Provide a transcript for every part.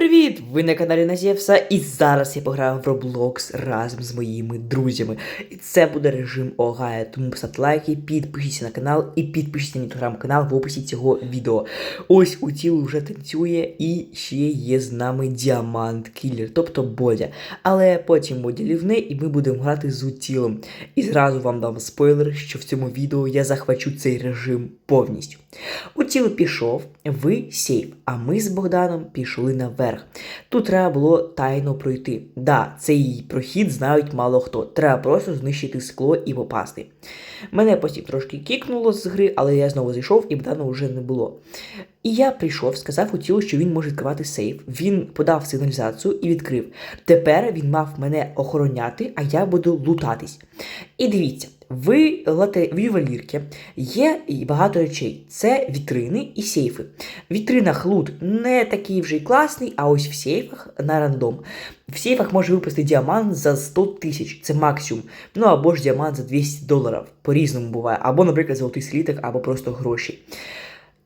привіт! Ви на каналі Назєвса, і зараз я пограю в Roblox разом з моїми друзями. І це буде режим Огая, тому поставте лайки, підпишіться на канал і підпишіться на мій телеграм-канал в описі цього відео. Ось у тілу вже танцює і ще є з нами Діамант Кілер, тобто Бодя. Але потім Бодя лівне і ми будемо грати з утілом. І зразу вам дам спойлер, що в цьому відео я захвачу цей режим повністю. Утіл пішов, ви сейф, а ми з Богданом пішли наверх. Тут треба було тайно пройти. Да, цей прохід знають мало хто. Треба просто знищити скло і попасти. Мене потім трошки кікнуло з гри, але я знову зайшов і Богдана вже не було. І я прийшов, сказав Утілу, що він може відкривати сейф. Він подав сигналізацію і відкрив. Тепер він мав мене охороняти, а я буду лутатись. І дивіться, в, лате... в ювелірки є багато речей. Це вітрини і сейфи. В вітринах лут не такий вже й класний, а ось в сейфах на рандом. В сейфах може випасти діамант за 100 тисяч, це максимум. Ну або ж діамант за 200 доларів. По-різному буває. Або, наприклад, золотий сліток, або просто гроші.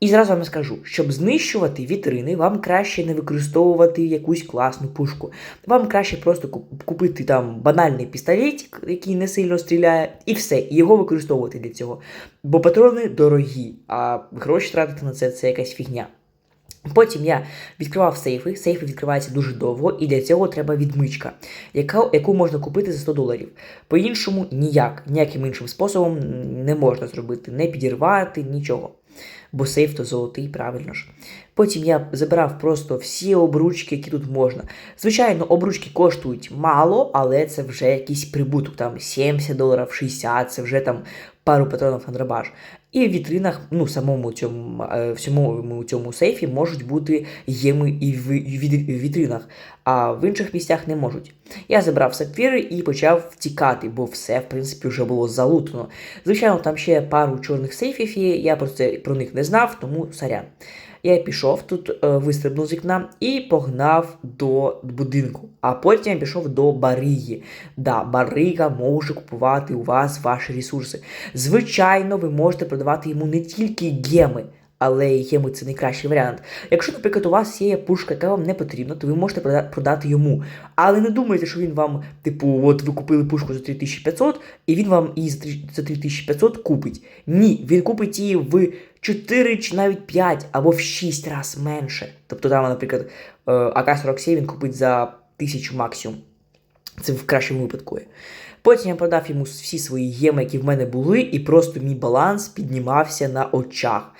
І зразу вам скажу, щоб знищувати вітрини, вам краще не використовувати якусь класну пушку. Вам краще просто купити там банальний пістолетик, який не сильно стріляє, і все, і його використовувати для цього. Бо патрони дорогі, а гроші тратити на це це якась фігня. Потім я відкривав сейфи. Сейфи відкриваються дуже довго, і для цього треба відмичка, яка, яку можна купити за 100 доларів. По-іншому ніяк, ніяким іншим способом не можна зробити, не підірвати, нічого. Бо сейф то золотий, правильно ж. Потім я забирав просто всі обручки, які тут можна. Звичайно, обручки коштують мало, але це вже якийсь прибуток, там 70 доларів, 60, це вже там пару патронів на. І в вітринах, ну, самому цьому, всьому цьому сейфі можуть бути єми і в вітринах, а в інших місцях не можуть. Я забрав сапфіри і почав втікати, бо все, в принципі, вже було залутано. Звичайно, там ще пару чорних сейфів є, я просто про них не знав, тому сорян. Я пішов тут, е, вистрибнув з вікна і погнав до будинку. А потім я пішов до Барії. Да, Барига може купувати у вас ваші ресурси. Звичайно, ви можете продавати йому не тільки геми. Але геми це найкращий варіант. Якщо, наприклад, у вас є пушка, яка вам не потрібна, то ви можете продати йому. Але не думайте, що він вам, типу, от ви купили пушку за 3500, і він вам її за 3500 купить. Ні, він купить її в 4 чи навіть 5 або в 6 разів менше. Тобто, там, наприклад, е, АК-47 він купить за 1000 максимум. Це в кращому випадку. Потім я продав йому всі свої геми, які в мене були, і просто мій баланс піднімався на очах.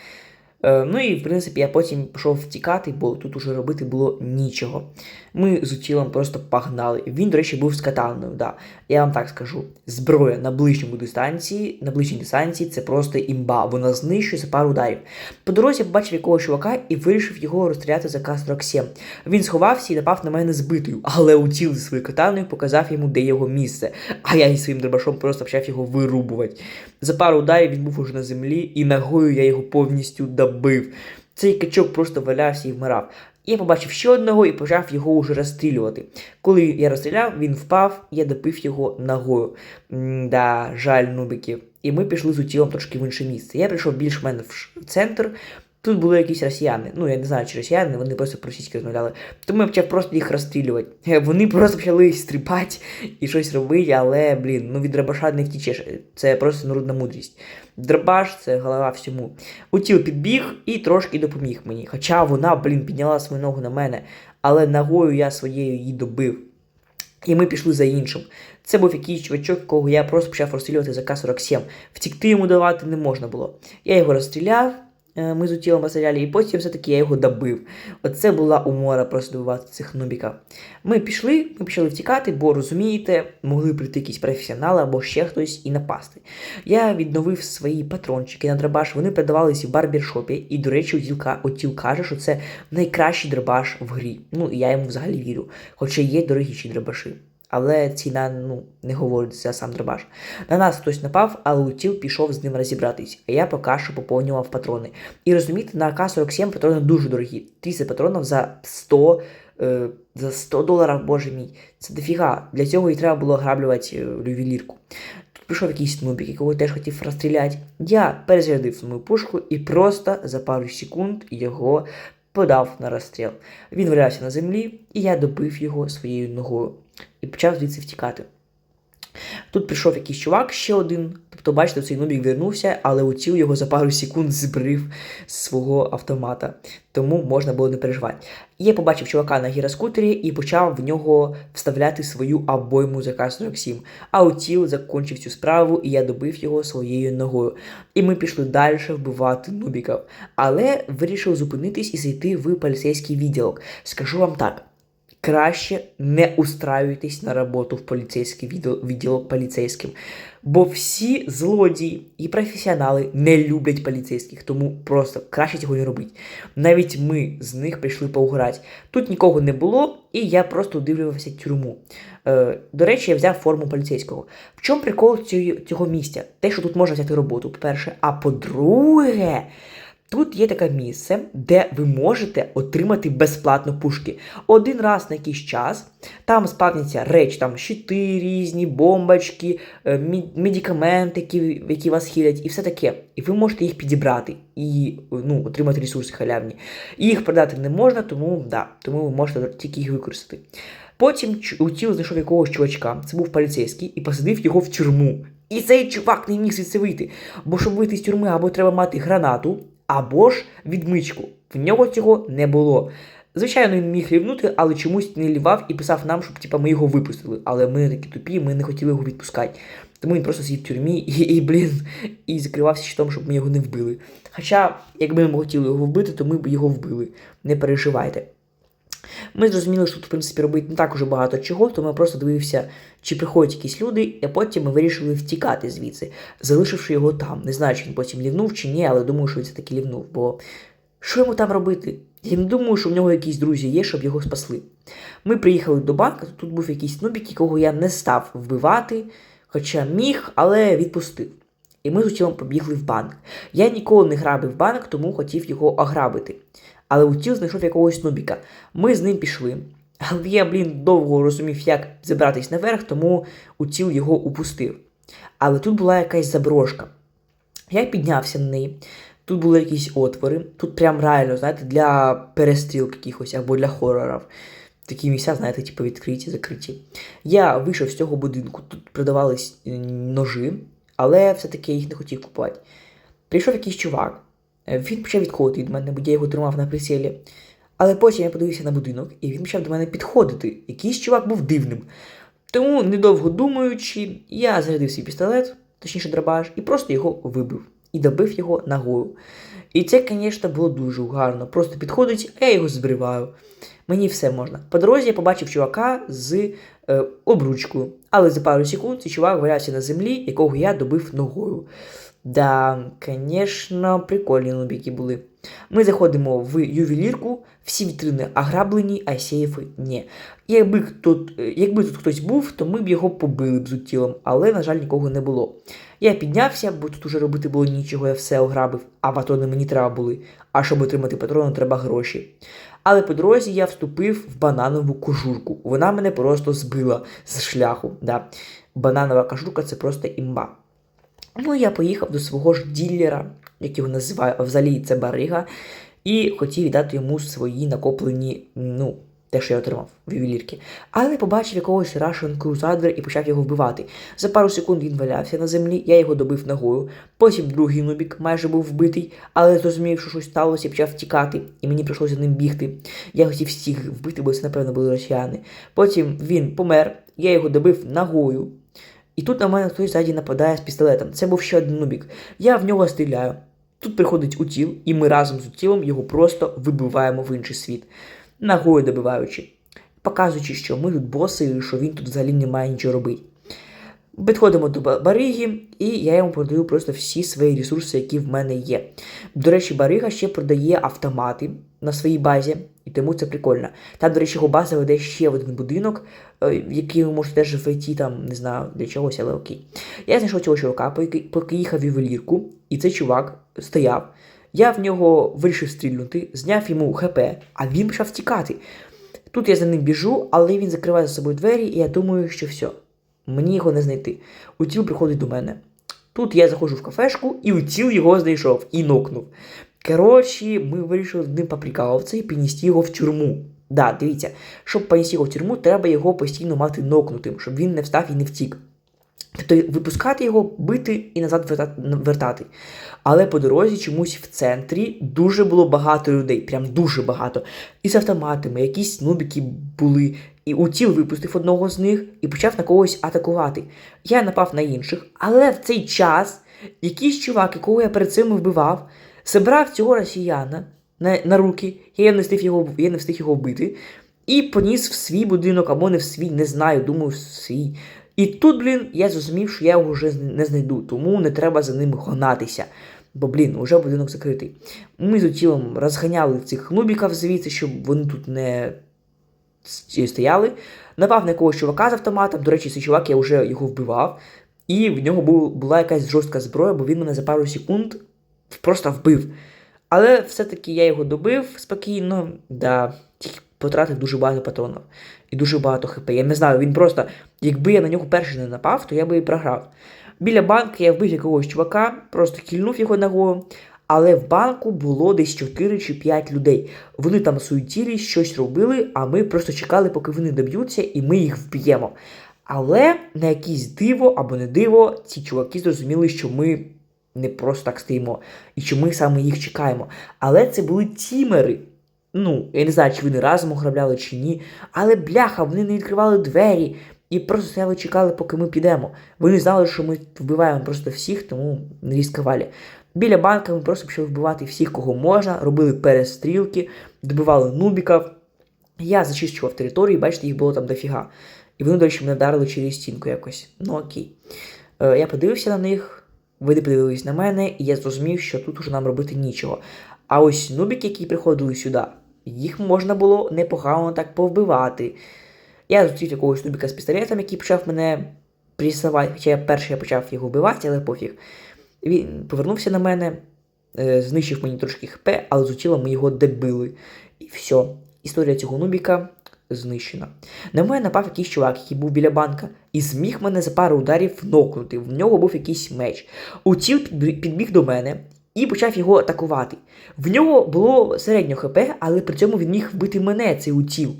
Е, ну і в принципі я потім пішов втікати, бо тут уже робити було нічого. Ми з утілом просто погнали. Він, до речі, був з катаною. Да. Я вам так скажу: зброя на ближньому дистанції, на ближній дистанції це просто імба. Вона знищує за пару ударів. По дорозі я побачив якогось чувака і вирішив його розстріляти за К-47. Він сховався і напав на мене збитою, але утіл зі своєю катаною показав йому, де його місце. А я зі своїм дробашом просто почав його вирубувати. За пару ударів він був уже на землі, і ногою я його повністю добив. Цей качок просто валявся і вмирав. Я побачив ще одного і почав його уже розстрілювати. Коли я розстріляв, він впав, я допив його ногою. М-да, жаль нубиків. І ми пішли з утілом трошки в інше місце. Я прийшов більш-менш в центр. Тут були якісь росіяни. Ну, я не знаю, чи росіяни, вони просто по-російськи розмовляли. Тому я почав просто їх розстрілювати. Вони просто почали стрибати і щось робити, але, блін, ну від драбаша не втічеш. Це просто народна мудрість. Драбаш це голова всьому. Утіл підбіг і трошки допоміг мені. Хоча вона, блін, підняла свою ногу на мене, але ногою я своєю її добив. І ми пішли за іншим. Це був якийсь чувачок, якого я просто почав розстрілювати за К-47. Втікти йому давати не можна було. Я його розстріляв. Е, ми з утілом постріляли, і потім все-таки я його добив. Оце була умора просто добивати цих нубіків. Ми пішли, ми почали втікати, бо розумієте, могли прийти якісь професіонали або ще хтось і напасти. Я відновив свої патрончики на драбаш, вони продавалися в барбершопі, і, до речі, утілка, утіл каже, що це найкращий драбаш в грі. Ну і я йому взагалі вірю. Хоча є дорогіші драбаші але ціна ну, не за сам драбаш. На нас хтось напав, але утіл пішов з ним розібратись, а я поки що поповнював патрони. І розумієте, на АК-47 патрони дуже дорогі. 30 патронів за 100 е, за 100 доларів, боже мій. Це дофіга. Для цього і треба було граблювати е, ювелірку. Тут прийшов якийсь нубік, якого теж хотів розстріляти. Я перезарядив свою пушку і просто за пару секунд його подав на розстріл. Він валявся на землі, і я добив його своєю ногою і почав звідси втікати. Тут прийшов якийсь чувак ще один. Тобто, бачите, цей нубік вернувся, але утіл його за пару секунд збрив з свого автомата. Тому можна було не переживати. Я побачив чувака на гіроскутері і почав в нього вставляти свою обойму за К-47. А утіл закончив цю справу, і я добив його своєю ногою. І ми пішли далі вбивати нубіків. Але вирішив зупинитись і зайти в поліцейський відділок. Скажу вам так. Краще не устраюйтесь на роботу в поліцейський відділ- відділок поліцейським. Бо всі злодії і професіонали не люблять поліцейських, тому просто краще цього не робити. Навіть ми з них прийшли поуграти. Тут нікого не було, і я просто удивлювався тюрму. Е, до речі, я взяв форму поліцейського. В чому прикол цього місця? Те, що тут можна взяти роботу, по-перше. А по-друге, Тут є таке місце, де ви можете отримати безплатно пушки. Один раз на якийсь час там спавняться речі, там щити різні, бомбочки, е, медикаменти, які, які вас хилять, і все таке. І ви можете їх підібрати і ну, отримати ресурси халявні. Їх продати не можна, тому да, тому ви можете тільки їх використати. Потім ч- утіл знайшов якогось чувачка, це був поліцейський, і посадив його в тюрму. І цей чувак не міг звідси вийти. Бо щоб вийти з тюрми, або треба мати гранату, або ж відмичку. В нього цього не було. Звичайно, він міг рівнути, але чомусь не лівав і писав нам, щоб типа, ми його випустили. Але ми такі тупі, ми не хотіли його відпускати. Тому він просто сидів в тюрмі і, і блін, і закривався щитом, щоб ми його не вбили. Хоча, якби ми хотіли його вбити, то ми б його вбили. Не переживайте. Ми зрозуміли, що тут, в принципі, робити не так уже багато чого, тому я просто дивився, чи приходять якісь люди, а потім ми вирішили втікати звідси, залишивши його там. Не знаю, чи він потім лівнув чи ні, але думаю, що він все-таки лівнув. Бо що йому там робити? Я не думаю, що в нього якісь друзі є, щоб його спасли. Ми приїхали до банку, тут був якийсь нубік, якого я не став вбивати, хоча міг, але відпустив. І ми з утілом побігли в банк. Я ніколи не грабив банк, тому хотів його ограбити. Але утіл знайшов якогось нубіка. Ми з ним пішли. Але я, блін, довго розумів, як забратись наверх, тому утіл його упустив. Але тут була якась заброшка. Я піднявся на неї. Тут були якісь отвори. Тут прям реально, знаєте, для перестрілок якихось або для хорорів. Такі місця, знаєте, типу відкриті, закриті. Я вийшов з цього будинку, тут продавались ножи, але все-таки я їх не хотів купувати. Прийшов якийсь чувак. Е, Він почав відходити від мене, бо я його тримав на прицілі. Але потім я подивився на будинок, і він почав до мене підходити. Якийсь чувак був дивним. Тому, недовго думаючи, я зарядив свій пістолет, точніше драбаш, і просто його вибив. І добив його ногою. І це, звісно, було дуже гарно. Просто підходить, а я його збриваю. Мені все можна. По дорозі я побачив чувака з е, обручкою, але за пару секунд цей чувак валявся на землі, якого я добив ногою. Да, звісно, прикольні лобіки були. Ми заходимо в ювелірку, всі вітрини ограблені, а сейфи ні. Якби тут, е, якби тут хтось був, то ми б його побили б з утілом, але, на жаль, нікого не було. Я піднявся, бо тут уже робити було нічого, я все ограбив, а патрони мені треба були. А щоб отримати патрони, треба гроші. Але по дорозі я вступив в бананову кожурку. Вона мене просто збила з шляху. Да. Бананова кожурка це просто імба. Ну, я поїхав до свого ж ділера, як його називаю, а взагалі це барига, і хотів віддати йому свої накоплені, ну, те, що я отримав в ювелірки. Але побачив якогось Russian Crusader і почав його вбивати. За пару секунд він валявся на землі, я його добив ногою. Потім другий нубік майже був вбитий, але зрозумів, що щось сталося почав втікати, і мені прийшлося за ним бігти. Я хотів всіх вбити, бо це, напевно, були росіяни. Потім він помер, я його добив ногою. І тут на мене хтось ззаді нападає з пістолетом. Це був ще один нубік. Я в нього стріляю. Тут приходить утіл, і ми разом з утілом його просто вибиваємо в інший світ, ногою добиваючи, показуючи, що ми тут боси, і що він тут взагалі не має нічого робити. Підходимо до ба- бариги, і я йому продаю просто всі свої ресурси, які в мене є. До речі, барига ще продає автомати на своїй базі, і тому це прикольно. Та, до речі, його база веде ще один будинок, е, в який ви можете теж вийти, там, не знаю, для чогось, але окей. Я знайшов цього чувака, поки, їхав в ювелірку, і цей чувак стояв. Я в нього вирішив стрільнути, зняв йому ХП, а він почав втікати. Тут я за ним біжу, але він закриває за собою двері, і я думаю, що все, мені його не знайти. Утіл приходить до мене. Тут я заходжу в кафешку, і утіл його знайшов і нокнув. Коротше, ми вирішили ним поприкалуватися і піднести його в тюрму. Да, дивіться, щоб понести його в тюрму, треба його постійно мати нокнутим, щоб він не встав і не втік. Тобто випускати його, бити і назад вертати. Але по дорозі чомусь в центрі дуже було багато людей, прям дуже багато. І з автоматами, якісь нубіки були. І утіл випустив одного з них і почав на когось атакувати. Я напав на інших, але в цей час якийсь чувак, якого я перед цим вбивав, забрав цього росіяна на, на руки, я не встиг його, я не встиг його вбити, і поніс в свій будинок або не в свій, не знаю, думаю, в свій. І тут, блін, я зрозумів, що я його вже не знайду, тому не треба за ним гонатися. Бо, блін, уже будинок закритий. Ми з утілом розганяли цих нубіків звідси, щоб вони тут не стояли. Напав на якогось чувака з автоматом. До речі, цей чувак я вже його вбивав. І в нього була якась жорстка зброя, бо він мене за пару секунд просто вбив. Але все-таки я його добив спокійно, да, тільки потратив дуже багато патронів і дуже багато хп. Я не знаю, він просто, якби я на нього перший не напав, то я би і програв. Біля банки я вбив якогось чувака, просто кільнув його ногою. Але в банку було десь 4 чи 5 людей. Вони там суетілись, щось робили, а ми просто чекали, поки вони доб'ються, і ми їх вб'ємо. Але на якесь диво або не диво, ці чуваки зрозуміли, що ми не просто так стоїмо, і що ми саме їх чекаємо. Але це були тімери. Ну, я не знаю, чи вони разом ограбляли чи ні. Але бляха, вони не відкривали двері і просто стояли, чекали, поки ми підемо. Вони знали, що ми вбиваємо просто всіх, тому не ризикували. Біля банка ми просто почали вбивати всіх, кого можна, робили перестрілки, добивали нубіків. Я зачищував територію, бачите, їх було там дофіга. І вони, до речі, мене вдарили через стінку якось. Ну окей. Е, я подивився на них, вони подивились на мене, і я зрозумів, що тут уже нам робити нічого. А ось нубіки, які приходили сюди, їх можна було непогано так повбивати. Я зустрів якогось нубіка з пістолетом, який почав мене прісувати, хоча я перший почав його вбивати, але пофіг. Він повернувся на мене, е, знищив мені трошки хп, але з утіла ми його добили. І все. Історія цього нубіка знищена. На мене напав якийсь чувак, який був біля банка, і зміг мене за пару ударів нокнути. В нього був якийсь меч. Утіл підбіг до мене і почав його атакувати. В нього було середньо хп, але при цьому він міг вбити мене, цей утіл.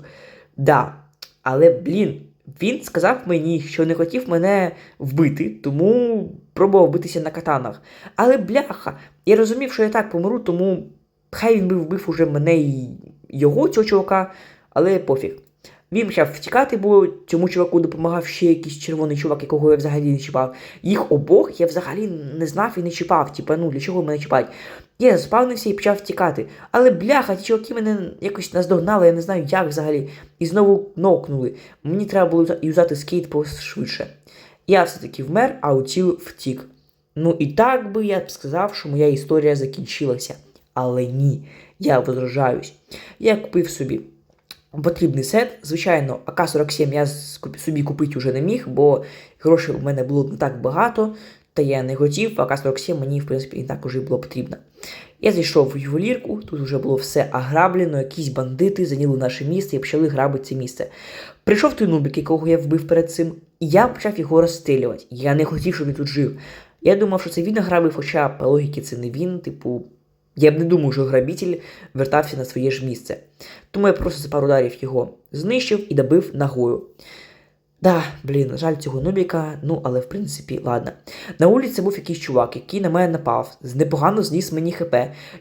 Да. Але, блін, він сказав мені, що не хотів мене вбити, тому пробував битися на катанах. Але бляха, я розумів, що я так помру, тому хай він би вбив уже мене і його, цього чувака, але пофіг. Він почав втікати, бо цьому чуваку допомагав ще якийсь червоний чувак, якого я взагалі не чіпав. Їх обох я взагалі не знав і не чіпав. Типа, ну для чого мене чіпати? Я заспавнився і почав втікати. Але бляха, ті чуваки мене якось наздогнали, я не знаю як взагалі. І знову нокнули. Мені треба було юзати скейт швидше. Я все-таки вмер, а утіл втік. Ну і так би я б сказав, що моя історія закінчилася. Але ні, я возражаюсь. Я купив собі потрібний сет. Звичайно, АК-47 я собі купити вже не міг, бо грошей у мене було не так багато, та я не хотів, а АК-47 мені, в принципі, і так уже було потрібно. Я зайшов в ювелірку, тут вже було все ограблено, якісь бандити зайняли наше місце і почали грабити це місце. Прийшов той нубік, якого я вбив перед цим, і я почав його розстрілювати. Я не хотів, щоб він тут жив. Я думав, що це він ограбив, хоча по логіці це не він, типу. Я б не думав, що грабитель вертався на своє ж місце. Тому я просто за пару ударів його знищив і добив ногою. Да, блін, жаль цього нубіка, ну але в принципі, ладно. На вулиці був якийсь чувак, який на мене напав, непогано зніс мені хп.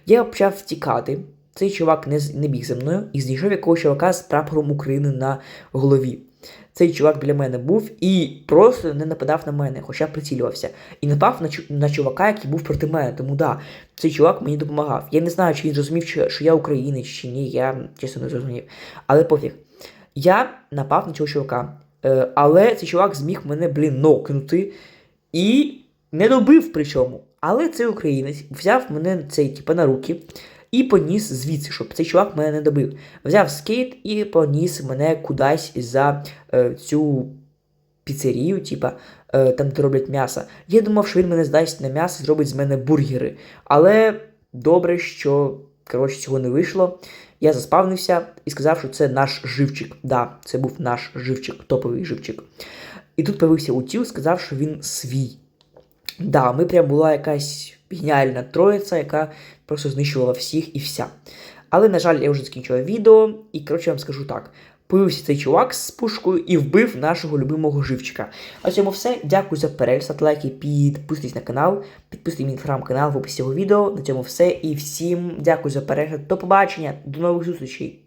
Я почав втікати. Цей чувак не, не біг за мною і знайшов якогось чувака з прапором України на голові. Цей чувак біля мене був і просто не нападав на мене, хоча прицілювався. І напав на, на чувака, який був проти мене. Тому да, цей чувак мені допомагав. Я не знаю, чи він зрозумів, що, я українець чи ні, я чесно не зрозумів. Але пофіг. Я напав на цього чувака. Е, але цей чувак зміг мене, блін, нокнути і не добив причому. Але цей українець взяв мене цей, типа, на руки і поніс звідси, щоб цей чувак мене не добив. Взяв скейт і поніс мене кудись за е, цю піцерію, типа, е, там, де роблять м'ясо. Я думав, що він мене здасть на м'ясо, зробить з мене бургери. Але добре, що коротше, цього не вийшло. Я заспавнився і сказав, що це наш живчик. Да, це був наш живчик, топовий живчик. І тут появився утіл, сказав, що він свій. Да, ми прям була якась геніальна троїця, яка просто знищувала всіх і вся. Але, на жаль, я вже закінчила відео, і коротше вам скажу так. Появився цей чувак з пушкою і вбив нашого любимого живчика. На цьому все. Дякую за перегляд, ставте лайки, підписуйтесь на канал, підписуйтесь мій телеграм-канал в описі цього відео. На цьому все. І всім дякую за перегляд. До побачення, до нових зустрічей.